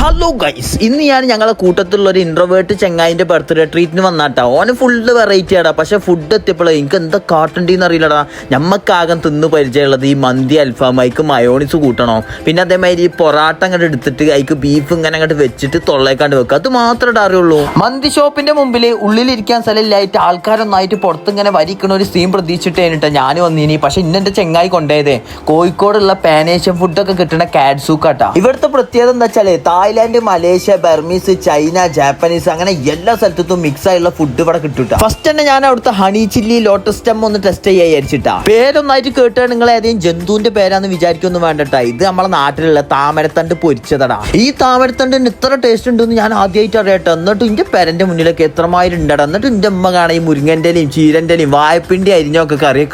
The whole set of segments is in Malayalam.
ഹലോ ഗൈസ് ഇന്ന് ഞാൻ ഞങ്ങളെ കൂട്ടത്തിലുള്ള ഒരു ഇൻട്രോവേർട്ട് ചെങ്ങായിന്റെ ബർത്ത്ഡേ ട്രീറ്റിന് വന്നാട്ടാ. ഓന് ഫുള്ള് വെറൈറ്റി ആടാ. പക്ഷെ ഫുഡ് എത്തിയപ്പോഴേ എനിക്ക് എന്താ കാട്ടുണ്ടെന്ന് അറിയില്ലടാ ഞമ്മക്കാകം തിന്ന് പരിചയമുള്ളത് ഈ മന്തി അൽഫാം അതിക്ക് മയോണിസ് കൂട്ടണോ? പിന്നെ അതേമാതിരി ഈ പൊറാട്ട അങ്ങോട്ട് എടുത്തിട്ട് അതിക്ക് ബീഫ് ഇങ്ങനെ അങ്ങോട്ട് വെച്ചിട്ട് തൊള്ളേക്കാണ്ട് വെക്കുക അത് മാത്രമേ അറിയുള്ളൂ മന്തി ഷോപ്പിന്റെ മുമ്പിൽ ഉള്ളിലിരിക്കാൻ സ്ഥലമില്ലായിട്ട് ആൾക്കാരൊന്നായിട്ട് പുറത്തിങ്ങനെ വരിക്കണ ഒരു സീൻ പ്രതീക്ഷിച്ചിട്ട് കഴിഞ്ഞിട്ട് ഞാൻ വന്നിനി. പക്ഷെ ഇന്നെന്റെ ചെങ്ങായി കൊണ്ടുപോയതേ കോഴിക്കോടുള്ള പാനേഷ്യൻ ഫുഡൊക്കെ കിട്ടുന്ന കാഡ്സൂക്കാട്ടാ ഇവിടുത്തെ പ്രത്യേകത എന്താ വെച്ചാൽ Thailand Malaysia Burmese China Japanese അങ്ങനെ എല്ലാ സ്ഥലത്തും മിക്സ് ആയുള്ള ഫുഡ് ഇവിടെ കിട്ടും ഫസ്റ്റ് തന്നെ ഞാൻ അവിടുത്തെ ഹണി ചില്ലി ലോട്ടസ് സ്റ്റെം ഒന്ന് ടെസ്റ്റ് ചെയ്യാൻ വിചാരിച്ചിട്ടാ. പേരൊന്നായിട്ട് കേട്ടാ നിങ്ങൾ ഏതെങ്കിലും ജന്തുവിന്റെ പേരാന്ന് വിചാരിക്കൊന്നും വേണ്ടട്ടാ. ഇത് നമ്മളെ നാട്ടിലുള്ള താമരത്തണ്ട് പൊരിച്ചതടാ. ഈ താമരത്തണ്ടിന് ഇത്ര ടേസ്റ്റ് ഉണ്ടെന്ന് ഞാൻ ആദ്യമായിട്ട് അറിയട്ടെ. എന്നിട്ട് ഇന്റെ പേരന്റെ മുന്നിലൊക്കെ എത്രമാതിരി ഉണ്ടടാ. എന്നിട്ട് ഇന്റെ അമ്മ കാണാൻ ഈ മുരിങ്ങന്റെയും ചീരന്റെയും വായ്പിന്റെ അരിഞ്ഞൊക്കെ കറി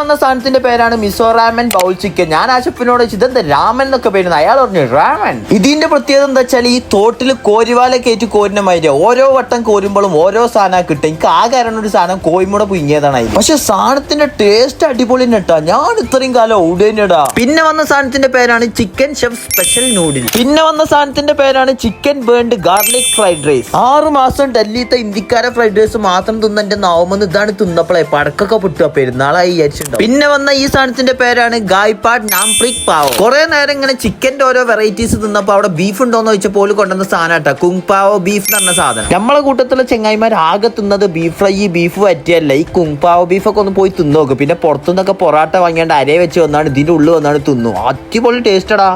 വന്ന സാധനത്തിന്റെ പേരാണ് മിസോറാമൻ ബൗൾ ചിക്കൻ. ഞാൻ ആശപ്പിനോട് ഇതെന്താ രാമൻ എന്നൊക്കെ പേരുന്നത് അയാൾ പറഞ്ഞു രാമൻ ഇതിന്റെ പ്രത്യേകത എന്താ വെച്ചാൽ ഈ തോട്ടിൽ കോരിവാല കയറ്റി കോരിന മാതിരി ഓരോ വട്ടം കോരുമ്പോഴും ഓരോ സാധനം കിട്ടും. എനിക്ക് ആ കാരണം ഒരു സാധനം കോയിമൂടെ പുങ്ങിയതാണ് പക്ഷെ സാധനത്തിന്റെ ടേസ്റ്റ് അടിപൊളി കേട്ടാ ഞാൻ ഇത്രയും കാലം ഔടേനടാ പിന്നെ വന്ന സാധനത്തിന്റെ പേരാണ് ചിക്കൻ ഷെഫ് സ്പെഷ്യൽ നൂഡിൽ. പിന്നെ വന്ന സാധനത്തിന്റെ പേരാണ് chicken burned garlic fried rice. ആറ് മാസം ഡൽഹിത്തെ ഇന്ത്യക്കാരെ ഫ്രൈഡ് റൈസ് മാത്രം തിന്നെ നാവുമെന്ന് ഇതാണ് തിന്നപ്പോളെ. പടക്കൊക്കെ പൊട്ടുക പെരുന്നാളായി വിചാരിച്ചിട്ടുണ്ടോ പിന്നെ വന്ന ഈ സാധനത്തിന്റെ പേരാണ് ഗായ്പാട് നാംപ്രിക് പാവോ. കുറെ നേരം ഇങ്ങനെ ചിക്കന്റെ ഓരോ വെറൈറ്റീസ് തിന്നപ്പോ അവിടെ ബീഫ് ഉണ്ടോന്ന് ചോദിച്ചപ്പോൾ കൊണ്ടുവന്ന സാധനം കുങ് പാവോ ബീഫ് എന്ന് പറഞ്ഞ സാധനം. നമ്മളെ കൂട്ടത്തിലെ ചെങ്ങായിമാർ ആകെ തിന്നത് ബീഫ് ഫ്രൈ ബീഫ് പറ്റിയല്ല ഈ കുങ് പാവോ ഒക്കെ ഒന്ന് പോയി തിന്നോക്ക്. പിന്നെ പുറത്തുനിന്നൊക്കെ പൊറാട്ട വാങ്ങിയാണ്ട് അരയെ വെച്ച് വന്നാണ് ഇതിന്റെ ഉള്ളിൽ വന്നാണ് തിന്നു. അടിപൊളി ടേസ്റ്റടാ